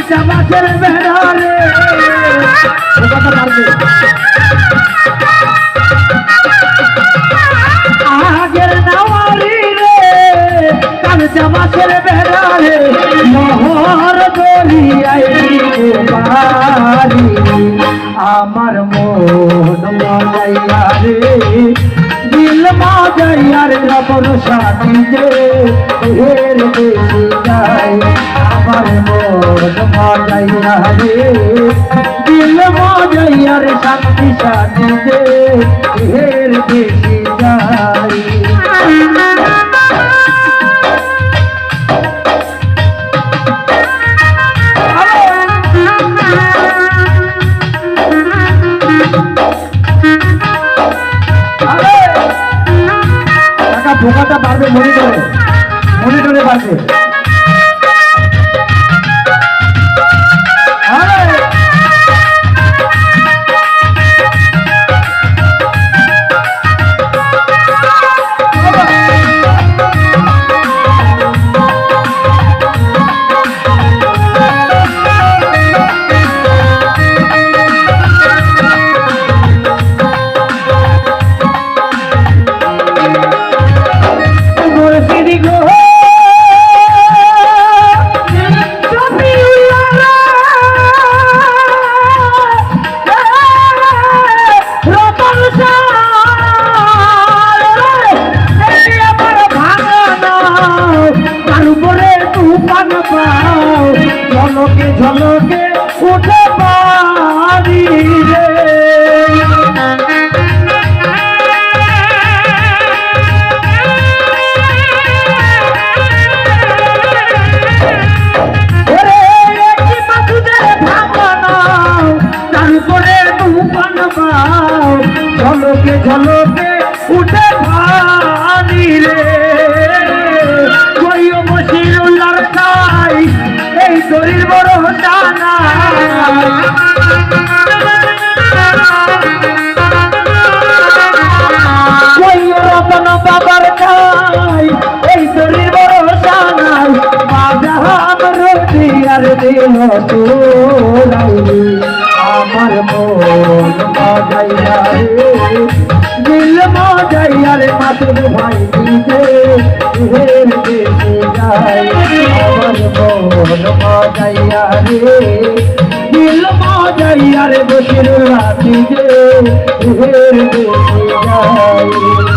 কানটা মাছের বেড়ালে আগের নাওয়ারি রে কাল জামাতের বেড়ারে মোহর দলিয়াই আমার মন মজাইয়া রে। দিল মজাইয়া রে রবর সাথী যে এর বেশি যায় আমার মন মজাইয়া রে দিল মজাইয়া রে শান্তি যে এর বেশি টাকা বোকাটা বাড়বে মনিটরে মনিটরে বাড়বে তোরাই আমার মন মজাইয়া রে দিল মজাইয়া রে মাতুর ভাই দিতে হের দেশে যায় আমার মন মজাইয়া রে দিল মজাইয়া রে বসির রাতি যে হের দেশে যায়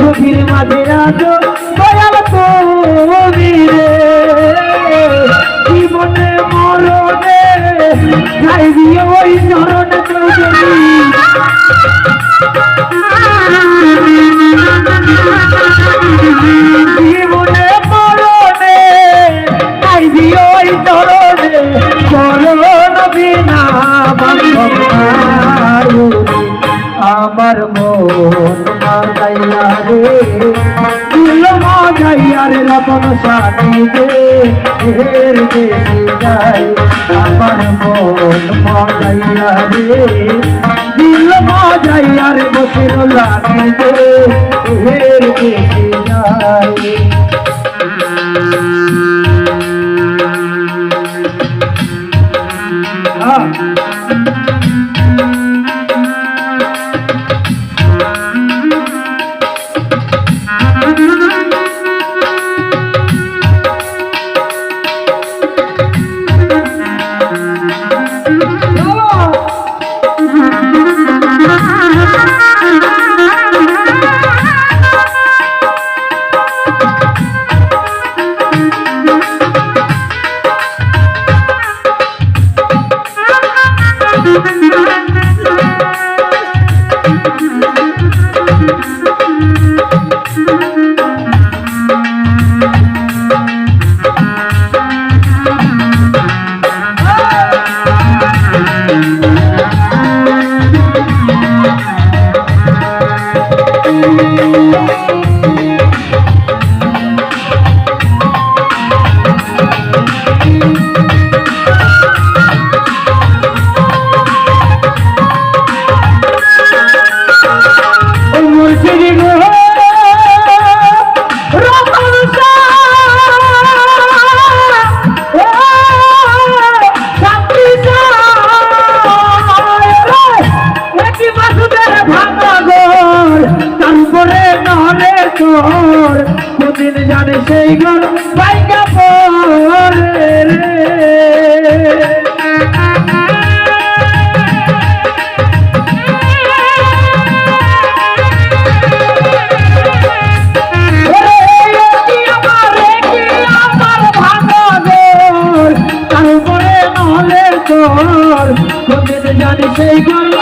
রবির মাঝে রাজা। মাগাইয়া রে রতন সাথী দে হের দেশে যাই আমার মন মাগাইয়া রে। দিল মাগাইয়া রে বসে লাগি তোর কোনদিন জানে সেই ঘর পাইকা পরে জানি সেই গল্প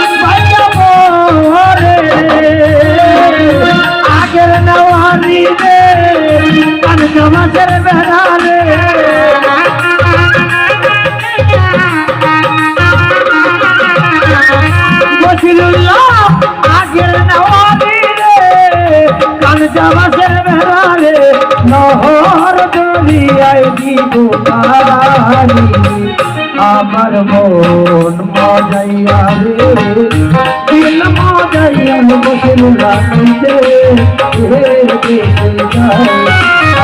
কান জমাসের বেড়া রে নহর দরিয়ায় দিব পারানি আমার মন মজাইয়া রে, দিল মজাইয়া বসিলুল্লাহ নিতে হে দেশে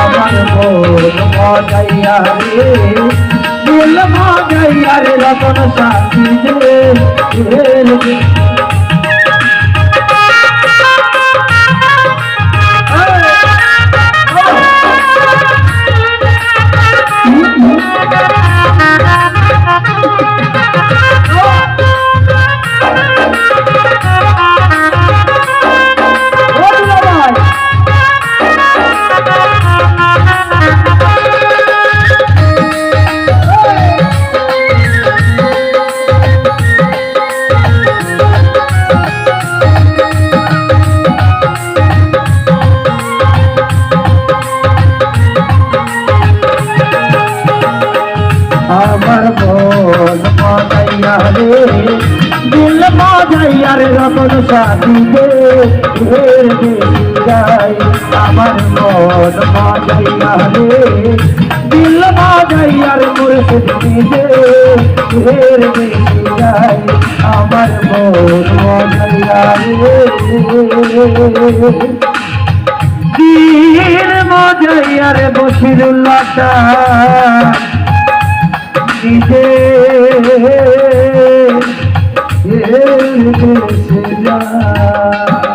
আমার মন মজাইয়া রে, দিল মজাইয়া রে, রতন সাথী রে হে মজাইয়া রে। দিল মজাইয়া রে রতন সাথী দে যাই আমার মন মজাইয়া রে। দিল মজাইয়া রে মুর্শিদ দে বেশি যাই আমার মন মজাইয়া রে। দিল মজাইয়া রে বসিরুল্লাহ দিতে এ দেশে যায়